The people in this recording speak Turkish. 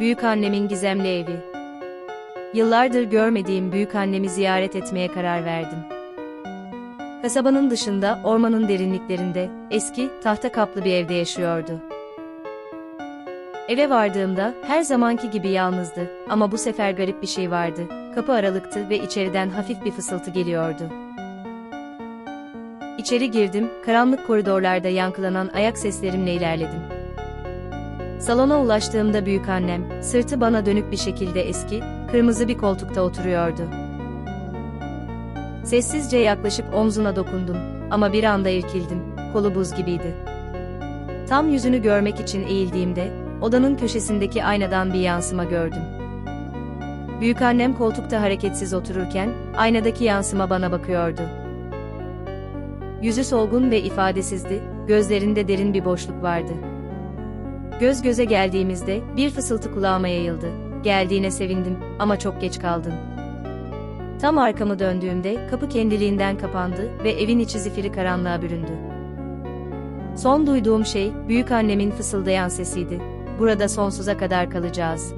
Büyük annemin gizemli evi. Yıllardır görmediğim büyük annemi ziyaret etmeye karar verdim. Kasabanın dışında, ormanın derinliklerinde, eski, tahta kaplı bir evde yaşıyordu. Eve vardığımda, her zamanki gibi yalnızdı, ama bu sefer garip bir şey vardı. Kapı aralıktı ve içeriden hafif bir fısıltı geliyordu. İçeri girdim, karanlık koridorlarda yankılanan ayak seslerimle ilerledim. Salona ulaştığımda büyük annem, sırtı bana dönük bir şekilde eski, kırmızı bir koltukta oturuyordu. Sessizce yaklaşıp omzuna dokundum ama bir anda irkildim, kolu buz gibiydi. Tam yüzünü görmek için eğildiğimde, odanın köşesindeki aynadan bir yansıma gördüm. Büyük annem koltukta hareketsiz otururken, aynadaki yansıma bana bakıyordu. Yüzü solgun ve ifadesizdi, gözlerinde derin bir boşluk vardı. Göz göze geldiğimizde bir fısıltı kulağıma yayıldı. Geldiğine sevindim ama çok geç kaldın. Tam arkamı döndüğümde kapı kendiliğinden kapandı ve evin içi zifiri karanlığa büründü. Son duyduğum şey büyük annemin fısıldayan sesiydi. Burada sonsuza kadar kalacağız.